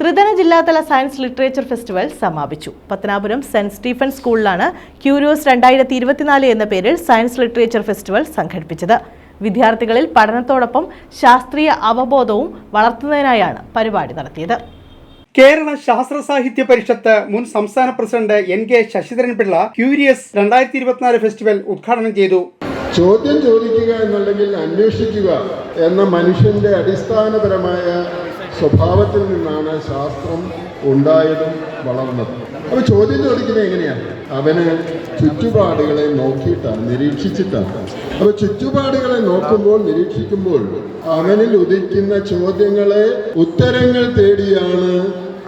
ത്രിതല ജില്ലാതല science literature festival സമാപിച്ചു. പത്തനാപുരം സെന്റ് സ്റ്റീഫൻ സ്കൂളിലാണ് ക്യൂരിയോസ് രണ്ടായിരത്തി ഇരുപത്തിനാല് എന്ന പേരിൽ സയൻസ് ലിറ്ററേച്ചർ ഫെസ്റ്റിവൽ സംഘടിപ്പിച്ചത്. വിദ്യാർത്ഥികളിൽ പഠനത്തോടൊപ്പം ശാസ്ത്രീയ അവബോധവും വളർത്തുന്നതിനായാണ് പരിപാടി നടത്തിയത്. കേരള ശാസ്ത്ര സാഹിത്യ പരിഷത്ത് മുൻ സംസ്ഥാന president N K Sasidharan Pillai curious രണ്ടായിരത്തി ഇരുപത്തിനാല് ഫെസ്റ്റിവൽ ഉദ്ഘാടനം ചെയ്തു. ചോദ്യം ചോദിക്കുക എന്നുണ്ടെങ്കിൽ അന്വേഷിക്കുക എന്ന മനുഷ്യന്റെ അടിസ്ഥാനപരമായ സ്വഭാവത്തിൽ നിന്നാണ് ശാസ്ത്രം ഉണ്ടായതും വളർന്നതും. അപ്പോൾ ചോദ്യം ചോദിക്കുന്നത് എങ്ങനെയാണ്? അവന് ചുറ്റുപാടുകളെ നോക്കിയിട്ടാണ് നിരീക്ഷിച്ചിട്ടാണ്. അപ്പോൾ ചുറ്റുപാടുകളെ നോക്കുമ്പോൾ നിരീക്ഷിക്കുമ്പോൾ അവനിൽ ഉദിക്കുന്ന ചോദ്യങ്ങളെ ഉത്തരങ്ങൾ തേടിയാണ്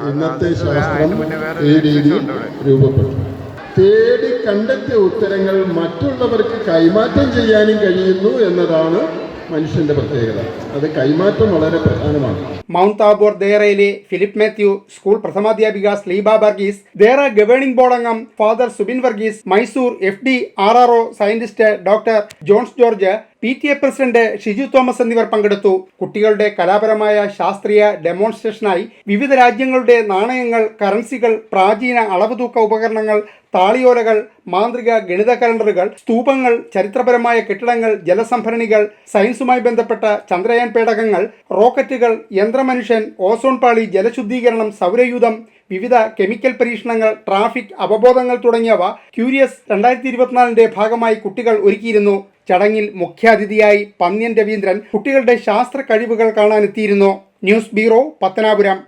അന്നത്തെ ശാസ്ത്രം ഈ രീതിയിൽ രൂപപ്പെട്ടു തേടി കണ്ടെത്തിയ ഉത്തരങ്ങൾ മറ്റുള്ളവർക്ക് കൈമാറ്റം ചെയ്യാനും കഴിയുന്നു എന്നതാണ് മനുഷ്യന്റെ പ്രത്യേകത. അത് കൈമാറ്റം വളരെ പ്രധാനമാണ്. മൗണ്ട് താബോർ ദേറയിലെ Philip Mathew school പ്രഥമാധ്യാപിക Sleeba Varghese Deira governing board അംഗം father Subin Varghese Mysore F D R R O scientist doctor Johns George P T A president Shiju Thomas എന്നിവർ പങ്കെടുത്തു. കുട്ടികളുടെ കലാപരമായ ശാസ്ത്രീയ ഡെമോൺസ്ട്രേഷനായി വിവിധ രാജ്യങ്ങളുടെ നാണയങ്ങൾ കറൻസികൾ പ്രാചീന അളവുതൂക്ക ഉപകരണങ്ങൾ താളിയോലകൾ മാന്ത്രിക ഗണിത കലണ്ടറുകൾ സ്തൂപങ്ങൾ ചരിത്രപരമായ കെട്ടിടങ്ങൾ ജലസംഭരണികൾ സയൻസുമായി ബന്ധപ്പെട്ട ചന്ദ്രയാൻ പേടകങ്ങൾ റോക്കറ്റുകൾ യന്ത്രമനുഷ്യൻ ഓസോൺ പാളി ജലശുദ്ധീകരണം സൗരയൂഥം വിവിധ കെമിക്കൽ പരീക്ഷണങ്ങൾ ട്രാഫിക് അവബോധങ്ങൾ തുടങ്ങിയവ ക്യൂരിയസ് രണ്ടായിരത്തി ഇരുപത്തിനാലിന്റെ ഭാഗമായി കുട്ടികൾ ഒരുക്കിയിരുന്നു. ചടങ്ങിൽ മുഖ്യാതിഥിയായി പന്ന്യൻ രവീന്ദ്രൻ കുട്ടികളുടെ ശാസ്ത്ര കഴിവുകൾ കാണാനെത്തിയിരുന്നു. News bureau Pathanapuram.